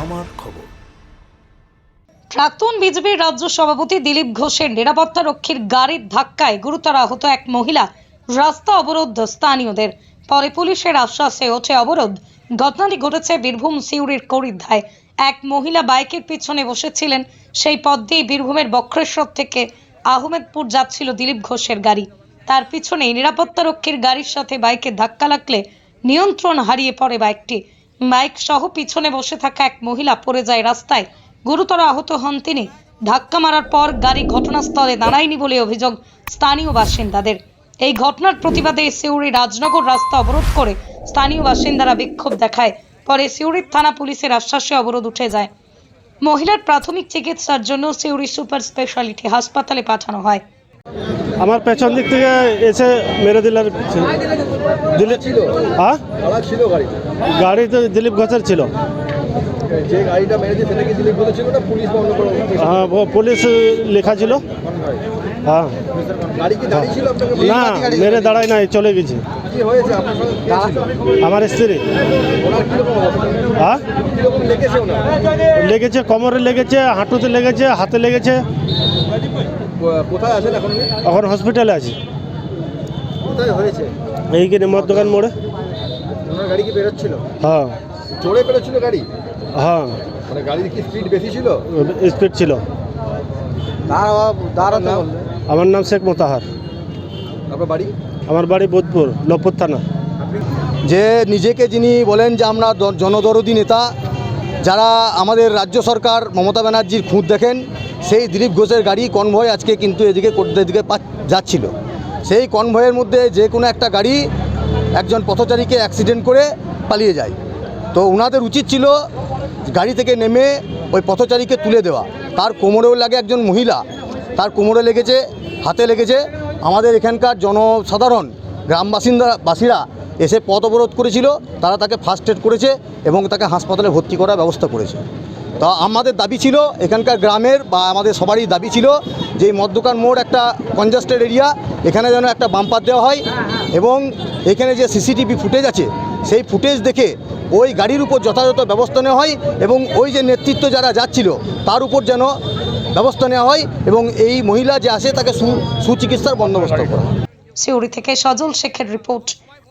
আমার খবর। প্রাক্তন বিজেপির রাজ্য সভাপতি দিলীপ ঘোষের নিরাপত্তা রক্ষীর গাড়ির ধাক্কায় গুরুতর আহত এক মহিলা রাস্তা অবরোধ স্থানীয়দের। পরে পুলিশের আশ্বাসে ওঠে অবরোধ। ঘটনাটি ঘটেছে বীরভূম সিউড়ির করিদ্ধায় এক মহিলা বাইকের পিছনে বসেছিলেন। সেই পথ দিয়ে বীরভূমের বক্রেশ্বর থেকে আহমেদপুর যাচ্ছিল দিলীপ ঘোষের গাড়ি। তার পিছনে নিরাপত্তা রক্ষীর গাড়ির সাথে বাইকে ধাক্কা লাগলে নিয়ন্ত্রণ হারিয়ে পড়ে বাইকটি। বাইক সহ পিছনে বসে থাকা এক মহিলা পড়ে যায় রাস্তায়। গুরুতর আহত হন তিনি। ধাক্কা মারার পর গাড়ি ঘটনাস্থলে দাঁড়ায়নি বলে অভিযোগ স্থানীয় বাসিন্দাদের। এই ঘটনার প্রতিবাদে সিউড়ি রাজনগর রাস্তা অবরোধ করে স্থানীয় বাসিন্দারা বিক্ষোভ দেখায়। পরে সিউড়ির থানা পুলিশের আশ্বাসে অবরোধ উঠে যায়। মহিলার প্রাথমিক চিকিৎসার জন্য সিউড়ি সুপার স্পেশালিটি হাসপাতালে পাঠানো হয়। আমার পেছন দিক থেকে এসে মেরে দিল আর দিলীপ হ্যাঁ? ছিল গাড়ি তো দিলীপ ঘোষের ছিল। হ্যাঁ পুলিশ লেখা ছিল। হ্যাঁ। না মেরে দাঁড়ায় নাই চলে গেছে। আমার স্ত্রী। হ্যাঁ? লেগেছে কোমরে লেগেছে হাঁটুতে লেগেছে হাতে লেগেছে। কোথায় আছেন এখন এখন হসপিটালে আছি। কোথায় হয়েছে? এইখানে মদ দোকান মোড়ে। ওনার গাড়ি কি বেরোচ্ছিল? হ্যাঁ। জোরে বেরোচ্ছিল গাড়ি? হ্যাঁ। মানে গাড়ির কি স্পিড বেশি ছিল? স্পিড ছিল। আমার নাম শেখ মোতাহার। আপনার বাড়ি? আমার বাড়ি বোধপুর লবপুর থানা। যে নিজেকে যিনি বলেন যে আমরা জনদরদি নেতা যারা আমাদের রাজ্য সরকার মমতা ব্যানার্জির খুঁত দেখেন, সেই দিলীপ ঘোষের গাড়ি কনভয় আজকে কিন্তু এদিকে কোর্টের দিকে পা- যাচ্ছিল। সেই কনভয়ের মধ্যে যে কোনো একটা গাড়ি একজন পথচারীকে অ্যাক্সিডেন্ট করে পালিয়ে যায়। তো ওনাদের উচিত ছিল গাড়ি থেকে নেমে ওই পথচারীকে তুলে দেওয়া। তার কোমরেও লাগে একজন মহিলা, তার কোমরে লেগেছে, হাতে লেগেছে। আমাদের এখানকার জনসাধারণ গ্রাম বাসিন্দা বাসীরা এসে পথ অবরোধ করেছিল, তারা তাকে ফার্স্ট এড করেছে এবং তাকে হাসপাতালে ভর্তি করার ব্যবস্থা করেছে। তা আমাদের দাবি ছিল, এখানকার গ্রামের বা আমাদের সবারই দাবি ছিল যে এই মদ্যকান মোড় একটা কনজাস্টেড এরিয়া এখানে যেন একটা বাম্পার দেওয়া হয় এবং এখানে যে সিসিটিভি ফুটেজ আছে, সেই ফুটেজ দেখে ওই গাড়ির উপর যথাযথ ব্যবস্থা নেওয়া হয় এবং ওই যে নেতৃত্ব যারা যাচ্ছিল, তার উপর যেন ব্যবস্থা নেওয়া হয় এবং এই মহিলা যে আসে তাকে সুচিকিৎসার বন্দোবস্ত করা হয়। সিউড়ি থেকে সজল শেখের রিপোর্ট